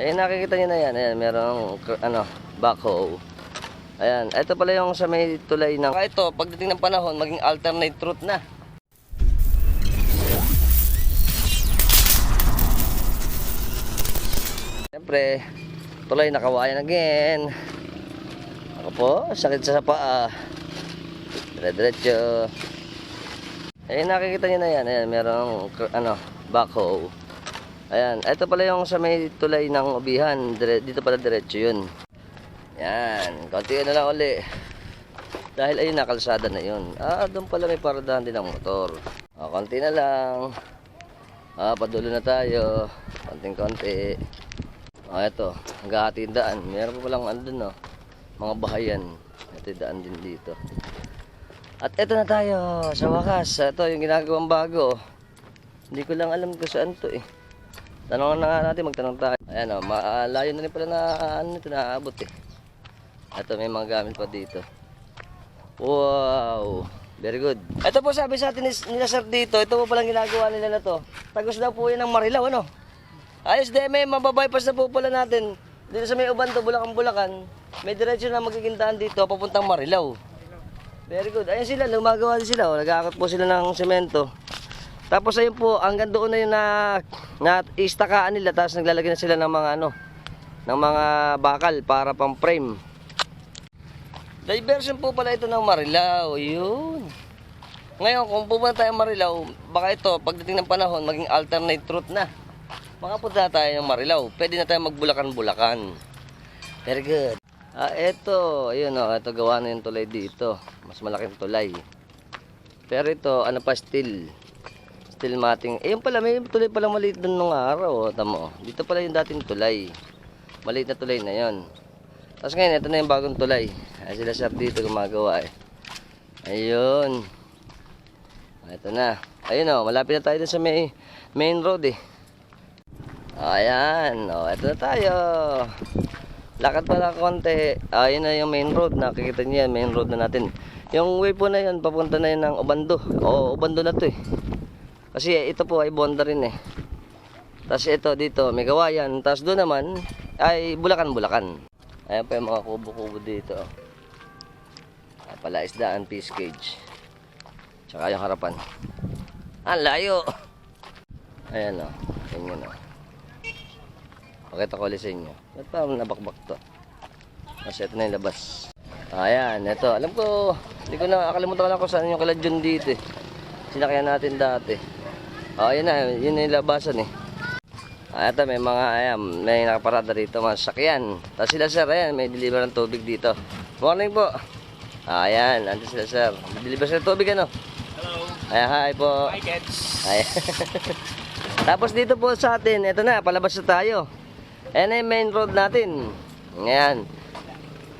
Eh, nakikita niyo na yan. Ayan, merong, ano, backhoe. Ayan, ito pala yung sa may tulay ng... Saka ito, pagdating ng panahon, maging alternate route na. Siyempre, tulay na kawayan again. Ako po, sakit sa paa. Dire-diretso. Eh, nakikita niyo na yan. Ayan, merong, ano, backhoe. Ayan, ito pala yung sa may tulay ng ubihan. Dito pala diretso yun. Yan, konti na lang uli. Dahil ayun na, kalsada na yun. Ah, doon pala may paradahan din ng motor. Ah, konti na lang. Ah, padulo na tayo. Konting konti. Ah, ito, yung daan. Meron pa palang ano dun, no? Mga bahayan. Ito daan din dito. At ito na tayo, sa wakas. Ito yung ginagawang bago. Hindi ko lang alam kung saan to eh. Tanong na natin, magtanong tayo. Ayan o, malayo na rin pala na ano ito naaabot eh. Ito may mga gamit pa dito. Wow! Very good. Ito po sabi sa atin ni- nila sir dito, ito po palang ginagawa nila na to. Tagos daw po yan ng Marilaw, ano? Ayos, de, may mababypass na po pala natin. Dito sa may Ubanto, Bulacan, Bulacan. May diretsyo na magiging daan dito, papuntang Marilaw. Very good. Ayun sila, lumagawa sila. Oh. Nag-aakot po sila ng semento. Tapos ayun po, hanggang doon na yun na, na istakaan nila. Tapos naglalagay na sila ng mga ano, ng mga bakal para pang frame. Diversion po pala ito ng Marilao. Yun. Ngayon, kung pupunta tayo Marilao, baka ito, pagdating ng panahon, maging alternate route na. Makapunta tayo ng Marilao. Pwede na tayo magbulakan-bulakan. Very good. Ah, ito, ayun oh, ito gawa na yung tulay dito. Mas malaking tulay. Pero ito, ano pa, steel. Steel matting. Eh, yung pala, may tulay pala maliit doon nung araw. Oh, tamo. oh. Dito pala yung dating tulay. Maliit na tulay na yon. Tapos ngayon, ito na yung bagong tulay. Ay, sila sir dito gumagawa eh. Ayun. Ito na. Ayun oh, malapit na tayo sa may main road eh. Ayan, oh, ito na tayo. Lakad pa lang konti. Ayun na yung main road. Nakikita niyo yan, main road na natin. Yung way po na yun, papunta na yun ng Obando. Oo, Obando na to eh. Kasi ito po ay Bonda rin eh. Tapos ito dito, may gawayan. Tapos doon naman ay Bulacan-Bulacan. Ayan pa yung mga kubo-kubo dito. Ah, pala isdaan, fish cage. Tsaka yung harapan. Ang layo! Ayan o. Oh. Ganyan o. Oh. Pakita ko ulit sa inyo. Ba't parang nabakbak to? Kasi ito na yung labas. Ayan, ito. Alam ko, hindi ko na akalimutan ko lang saan yung kaladyon dito eh. Sinakyan natin dati. Oh, ayan na. Yun na yung labasan eh. Ah, ito may mga, ayan, may nakaparada rito mga sasakyan. Tapos sila sir, ayan, may deliver ng tubig dito. Morning po. Ah, ayan, nandun sila sir. Deliver sila tubig ano? Hello. Ayan, hi po. Hi, kids. Ayan. Tapos dito po sa atin, ito na, palabas na tayo. Ayan na yung main road natin. Ayan.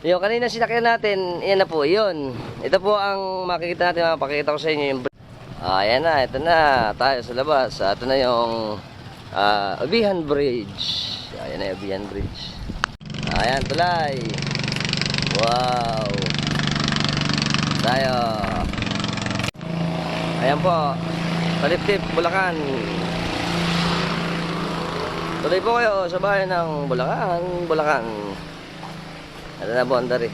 Yung kanina sinakyan natin, yan na po, yun. Ito po ang makikita natin, mapakita ko sa inyo yung... Ah, ayan na, ito na, tayo sa labas. Ah, Ito na yung ah, Ubihan Bridge. Ayan na yung Ubihan Bridge. Ayan, tulay. Wow. Tayo. Ayan po. Talip-tip, Bulacan. Tuloy po kayo sa bayan ng Bulacan, Bulacan. Ito na boundary.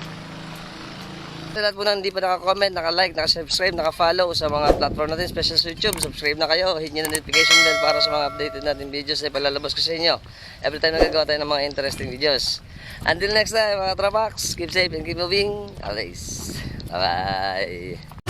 Sa lahat po na hindi pa naka-comment, naka-like, naka-subscribe, naka-follow sa mga platform natin, special sa YouTube, subscribe na kayo, hit nyo na notification bell para sa mga updated natin videos na ipalalabas ko sa inyo. Every time nagagawa tayo ng mga interesting videos. Until next time, mga trapax, keep safe and keep moving. Always. Bye-bye.